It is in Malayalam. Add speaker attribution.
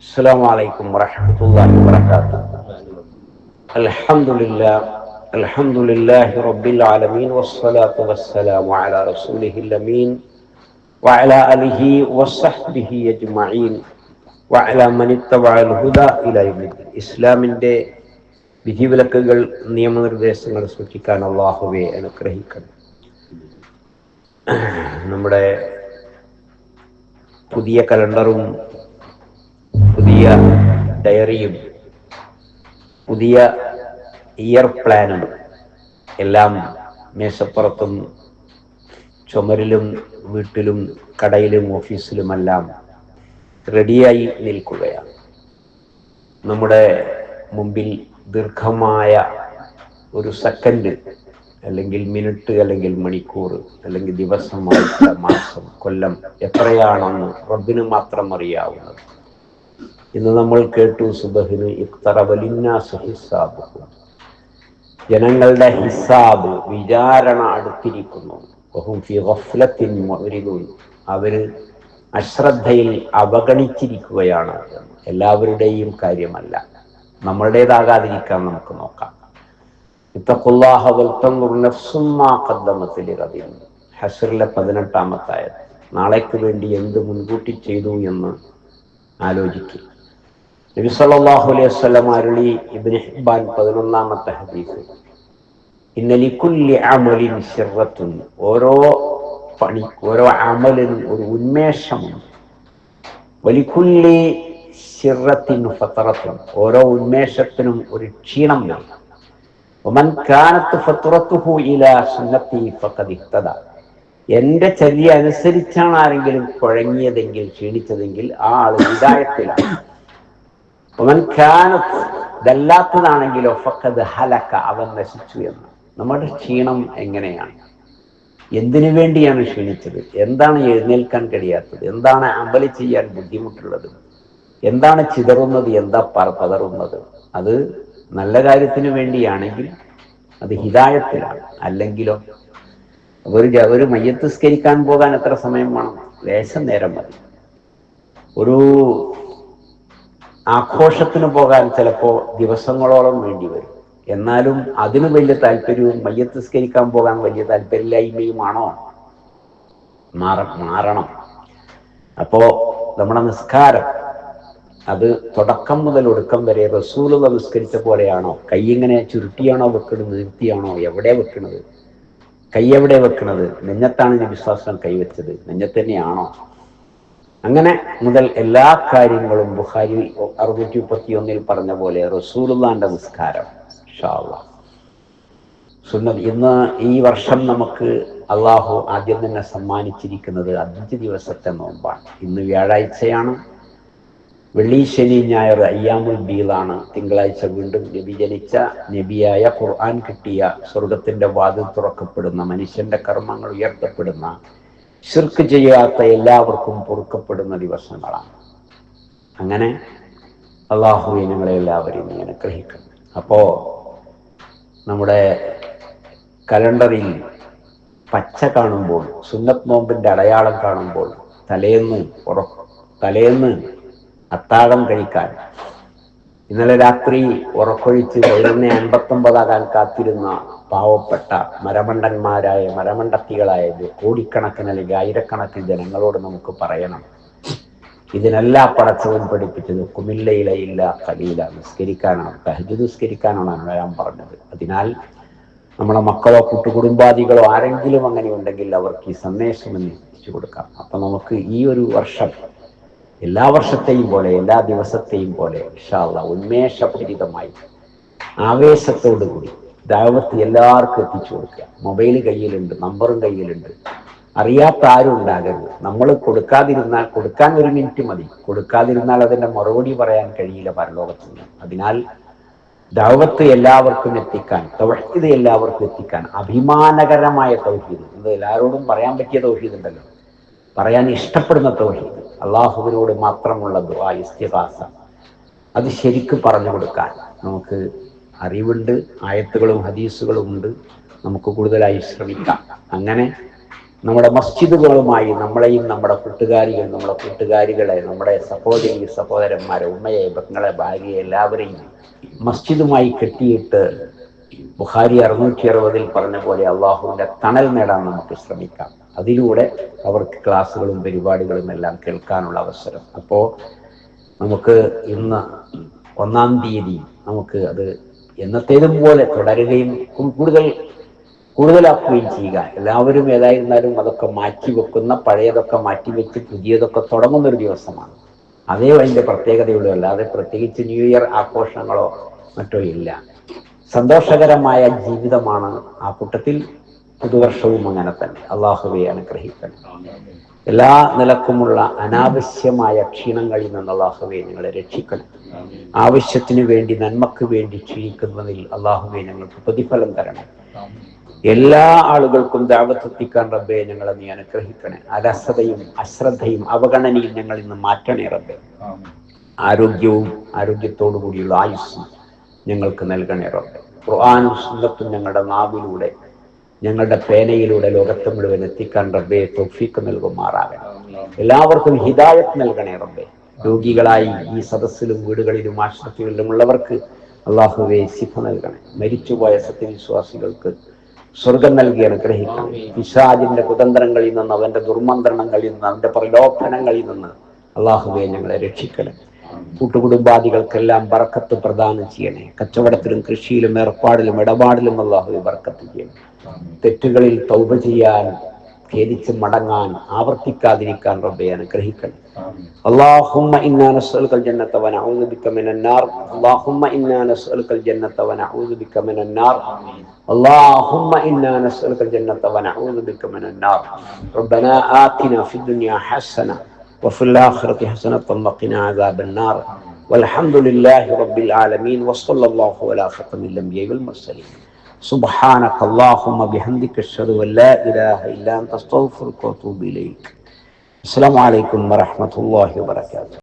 Speaker 1: السلام عليكم ورحمة الله وبركاته الحمد لله الحمد لله رب العالمين والصلاة والسلام على رسوله الأمين وعلى آله وصحبه أجمعين وعلى من اتبع الهدى إلى يوم الدين ഇസ്ലാമിൻ്റെ വിധിവിലക്കുകൾ നിയമനിർദ്ദേശങ്ങൾ സൂക്ഷിക്കാൻ അള്ളാഹുവെ അനുഗ്രഹിക്കണം നമ്മുടെ പുതിയ കലണ്ടറും പുതിയ ഡയറിയും പുതിയ ഇയർ പ്ലാനും എല്ലാം മേശപ്പുറത്തും ചുമരിലും വീട്ടിലും കടയിലും ഓഫീസിലുമെല്ലാം റെഡിയായി നിൽക്കുകയാണ്. നമ്മുടെ മുമ്പിൽ ദീർഘമായ ഒരു സെക്കൻഡ് അല്ലെങ്കിൽ മിനിറ്റ് അല്ലെങ്കിൽ മണിക്കൂർ അല്ലെങ്കിൽ ദിവസം മാസം കൊല്ലം എത്രയാണെന്ന് റബ്ബിന് മാത്രം അറിയാവുന്നത്. ഇന്ന് നമ്മൾ കേട്ടു സുബഹിന് ഹിസാബ് ജനങ്ങളുടെ ഹിസാബ് വിചാരണ അടുത്തിരിക്കുന്നു. അവർ അശ്രദ്ധയിൽ അവഗണിച്ചിരിക്കുകയാണ്. എല്ലാവരുടെയും കാര്യമല്ല. നമ്മളുടേതാകാതിരിക്കാൻ നമുക്ക് നോക്കാം. ഹസറിലെ പതിനെട്ടാമത്തായത് നാളേക്ക് വേണ്ടി എന്ത് മുൻകൂട്ടി ചെയ്തു എന്ന് ആലോചിക്കും നബി സല്ലല്ലാഹു അലൈഹി വസല്ലം അരുളി ഇബ്നു ഹിബ്ബാൻ പതിനൊന്നാമത്തെ ഹദീസ്. ഇന്ന ലികുല്ലി അമലിൻ സിറത്തുൻ. ഓരോ പണി ഓരോ അമലിനും ഒരു ഉന്മേഷമുണ്ട്. വലിക്കുല്ലി ശിറത്തിൻ ഫത്തറത്തും ഓരോ ഉന്മേഷത്തിനും ഒരു ക്ഷീണം വേണം ഒമൻ കാനത്ത് ഫത്തുറത്തുഹു ഇല സുന്നത്തി ഫഖദ് എന്റെ ചര്യ അനുസരിച്ചാണ് ആരെങ്കിലും കുഴങ്ങിയതെങ്കിൽ ക്ഷീണിച്ചതെങ്കിൽ ആ ആൾ കാനത്ത് ഇതല്ലാത്തതാണെങ്കിലോ ഫക്കത് ഹലക്ക അവൻ നശിച്ചു എന്ന്. നമ്മുടെ ക്ഷീണം എങ്ങനെയാണ്? എന്തിനു വേണ്ടിയാണ് ക്ഷീണിച്ചത്? എന്താണ് എഴുന്നേൽക്കാൻ കഴിയാത്തത്? എന്താണ് അമ്പലി ചെയ്യാൻ ബുദ്ധിമുട്ടുള്ളത്? എന്താണ് ചിതറുന്നത്? എന്താ പതറുന്നത്? അത് നല്ല കാര്യത്തിന് വേണ്ടിയാണെങ്കിൽ അത് ഹിതായത്തിലാണ് അല്ലെങ്കിലോ ഒരു ഒരു മയ്യത്ത് സ്കരിക്കാൻ പോകാൻ എത്ര സമയം വേണം? ലേശം നേരം മതി. ഒരു ആഘോഷത്തിന് പോകാൻ ചിലപ്പോൾ ദിവസങ്ങളോളം വേണ്ടി വരും. എന്നാലും അതിന് വലിയ താല്പര്യവും മയ്യത്ത് സ്കരിക്കാൻ പോകാൻ വലിയ താല്പര്യമില്ലായ്മയുമാണോ? മാറ മാറണം. അപ്പോ നമ്മുടെ നിസ്കാരം അത് തുടക്കം മുതൽ ഒടുക്കം വരെ റസൂലുള്ള നിസ്കരിച്ച പോലെയാണോ? കൈ ഇങ്ങനെ ചുരുട്ടിയാണോ വെക്കുന്നത് നിർത്തിയാണോ എവിടെ വെക്കണത്? കൈ എവിടെ വെക്കണത്? നെഞ്ഞത്താണ് ഞാൻ വിശ്വാസം കൈവച്ചത്. നെഞ്ഞത്ത് തന്നെയാണോ? അങ്ങനെ മുതൽ എല്ലാ കാര്യങ്ങളും ബുഹാരി അറുന്നൂറ്റി മുപ്പത്തി ഒന്നിൽ പറഞ്ഞ പോലെ റസൂലുള്ളാന്റെ നിസ്കാരം സുന്നത് ഇന്ന് ഈ വർഷം നമുക്ക് അള്ളാഹു ആദ്യം തന്നെ സമ്മാനിച്ചിരിക്കുന്നത് അഞ്ച് ദിവസത്തെ നോമ്പാണ്. ഇന്ന് വ്യാഴാഴ്ചയാണ് വെള്ളി ശനി ഞായർ അയ്യാമുൽ ബീലാണ് തിങ്കളാഴ്ച വീണ്ടും നബി ജനിച്ച നബിയായ ഖുർആൻ കിട്ടിയ സ്വർഗത്തിന്റെ വാതിൽ തുറക്കപ്പെടുന്ന മനുഷ്യന്റെ കർമ്മങ്ങൾ ഉയർത്തപ്പെടുന്ന ശിർക്ക് ചെയ്യാത്ത എല്ലാവർക്കും പൊറുക്കപ്പെടുന്ന ദിവസങ്ങളാണ്. അങ്ങനെ അള്ളാഹു ഞങ്ങളെ എല്ലാവരെയും നീ അനുഗ്രഹിക്കണം അപ്പോ നമ്മുടെ കലണ്ടറിൽ പച്ച കാണുമ്പോൾ സുന്നത്ത് നോമ്പിന്റെ അടയാളം കാണുമ്പോൾ തലേന്ന് ഉറ തലേന്ന് അത്താഴം കഴിക്കാൻ ഇന്നലെ രാത്രി ഉറക്കൊഴിച്ച് പതിനൊന്ന് അൻപത്തൊമ്പതാകാൻ കാത്തിരുന്ന പാവപ്പെട്ട മരമണ്ടന്മാരായ മരമണ്ടത്തികളായത് കോടിക്കണക്കിന് അല്ലെങ്കിൽ ആയിരക്കണക്കിന് ജനങ്ങളോട് നമുക്ക് പറയണം. ഇതിനെല്ലാം പടച്ചവൻ പഠിപ്പിച്ചത് കുമില്ലയിലയില്ല കലിയില നിസ്കരിക്കാനാണ്. തഹജ് നിസ്കരിക്കാനാണ് ഞാൻ പറഞ്ഞത്. അതിനാൽ നമ്മുടെ മക്കളോ കുട്ടുകുടുംബാദികളോ ആരെങ്കിലും അങ്ങനെ ഉണ്ടെങ്കിൽ അവർക്ക് ഈ സന്ദേശം എത്തിച്ചു കൊടുക്കാം. അപ്പൊ നമുക്ക് ഈ ഒരു വർഷം എല്ലാ വർഷത്തെയും പോലെ എല്ലാ ദിവസത്തെയും പോലെ ഇഷാള്ള ഉന്മേഷപരിതമായി ആവേശത്തോടു കൂടി ദൈവത്തിൽ എല്ലാവർക്കും എത്തിച്ചു കൊടുക്കുക. മൊബൈൽ കയ്യിലുണ്ട് നമ്പറും കയ്യിലുണ്ട്. അറിയാത്ത ആരും ഉണ്ടാകരുത്. നമ്മൾ കൊടുക്കാതിരുന്നാൽ കൊടുക്കാൻ ഒരു മിനിറ്റ് മതി. കൊടുക്കാതിരുന്നാൽ അതിന്റെ മറുപടി പറയാൻ കഴിയില്ല പരലോകത്തിന് അതിനാൽ ദൗവത്ത് എല്ലാവർക്കും എത്തിക്കാൻ തൗഹീദ് എല്ലാവർക്കും എത്തിക്കാൻ അഭിമാനകരമായ തൗഹീദ്. ഇത് എല്ലാവരോടും പറയാൻ പറ്റിയ തൗഹീദ് ഉണ്ടല്ലോ. പറയാൻ ഇഷ്ടപ്പെടുന്ന തൗഹീദ്. അള്ളാഹുവിനോട് മാത്രമുള്ള ദുആ ഇസ്തിഹാസ അത് ശരിക്ക് പറഞ്ഞു കൊടുക്കാൻ നമുക്ക് അറിവുണ്ട് ആയത്തുകളും ഹദീസുകളും ഉണ്ട്. നമുക്ക് കൂടുതലായി ശ്രമിക്കാം. അങ്ങനെ നമ്മുടെ മസ്ജിദുകളുമായി നമ്മളെയും നമ്മുടെ കൂട്ടുകാരികൾ നമ്മുടെ കൂട്ടുകാരികളെ നമ്മുടെ സഹോദരി സഹോദരന്മാരെ ഉമ്മയെ പെങ്ങളെ ഭാര്യയെ എല്ലാവരെയും മസ്ജിദുമായി കെട്ടിയിട്ട് ബുഹാരി അറുന്നൂറ്റി അറുപതിൽ പറഞ്ഞ പോലെ അള്ളാഹുവിന്റെ തണൽ നേടാൻ നമുക്ക് ശ്രമിക്കാം. അതിലൂടെ അവർക്ക് ക്ലാസ്സുകളും പരിപാടികളും എല്ലാം കേൾക്കാനുള്ള അവസരം. അപ്പോൾ നമുക്ക് ഇന്ന് ഒന്നാം തീയതി നമുക്ക് അത് എന്നത്തേതും പോലെ തുടരുകയും കൂടുതൽ കൂടുതലാക്കുകയും ചെയ്യുക. എല്ലാവരും ഏതായിരുന്നാലും അതൊക്കെ മാറ്റിവെക്കുന്ന പഴയതൊക്കെ മാറ്റിവെച്ച് പുതിയതൊക്കെ തുടങ്ങുന്ന ഒരു ദിവസമാണ്. അതേ അതിന്റെ പ്രത്യേകതയുള്ളൂ. അല്ലാതെ പ്രത്യേകിച്ച് ന്യൂ ഇയർ ആഘോഷങ്ങളോ മറ്റോ ഇല്ല. സന്തോഷകരമായ ജീവിതമാണ് ആ കൂട്ടത്തിൽ പുതുവർഷവും അങ്ങനെ തന്നെ. അള്ളാഹുവെ അനുഗ്രഹിക്കണം എല്ലാ നിലക്കുമുള്ള അനാവശ്യമായ ക്ഷീണങ്ങളിൽ നിന്ന് അള്ളാഹുവെ നിങ്ങളെ രക്ഷിക്കണം. ആവശ്യത്തിന് വേണ്ടി നന്മക്ക് വേണ്ടി ക്ഷീണിക്കുന്നതിൽ അള്ളാഹുവെ ഞങ്ങൾക്ക് പ്രതിഫലം തരണം എല്ലാ ആളുകൾക്കും ദാവത്തെത്തിക്കാൻ റബ്ബെ ഞങ്ങളെ നീ അനുഗ്രഹിക്കണേ. അലസതയും അശ്രദ്ധയും അവഗണനയും ഞങ്ങൾ ഇന്ന് മാറ്റണേ റബ്ബെ. ആരോഗ്യവും ആരോഗ്യത്തോടു കൂടിയുള്ള ആയുസ്സും ഞങ്ങൾക്ക് നൽകണേ റബ്ബെ. ഖുർആാനും സുന്നത്തും ഞങ്ങളുടെ നാവിലൂടെ ഞങ്ങളുടെ പേനയിലൂടെ ലോകത്ത് മുഴുവൻ എത്തിക്കാൻ റബ്ബെ തൗഫീക്ക് നൽകുമാറാകണം എല്ലാവർക്കും ഹിദായത്ത് നൽകണേ റബ്ബെ. രോഗികളായി ഈ സദസ്സിലും വീടുകളിലും ആശുപത്രികളിലും ഉള്ളവർക്ക് അള്ളാഹുവെ സിഫ നൽകണേ. മരിച്ചുപോയ സത്യവിശ്വാസികൾക്ക് സ്വർഗം നൽകി അനുഗ്രഹിക്കണം. പിശാജിന്റെ കുതന്ത്രങ്ങളിൽ നിന്ന് അവന്റെ ദുർമന്ത്രണങ്ങളിൽ നിന്ന് അവന്റെ പ്രലോഭനങ്ങളിൽ നിന്ന് അള്ളാഹുവെ ഞങ്ങളെ രക്ഷിക്കണം. കൂട്ടുകുടുംബാദികൾക്കെല്ലാം ബർക്കത്ത് പ്രദാനം ചെയ്യണേ കച്ചവടത്തിലും കൃഷിയിലും ഏർപ്പാടിലും ഇടപാടിലും അള്ളാഹുവെ ബർക്കത്ത് ചെയ്യണം തെറ്റുകളിൽ തൗബ ചെയ്യാൻ ഖേദിച്ച് മടങ്ങാൻ ആവർത്തിക്കാതിരിക്കാൻ റബ്ബെ അനുഗ്രഹിക്കണം اللهم إنا نسألك الجنة ونعوذ بك من النار اللهم إنا نسألك الجنة ونعوذ بك من النار اللهم إنا نسألك الجنة ونعوذ بك من النار ربنا آتنا في الدنيا حسنة وفي الآخرة حسنة وقنا عذاب النار. والحمد لله رب العالمين وصلى الله على ختم الأنبياء والمرسلين. سبحانك اللهم بحمدك أشهد أن لا إله إلا أنت أستغفرك وأتوب إليك. السلام عليكم ورحمة الله وبركاته.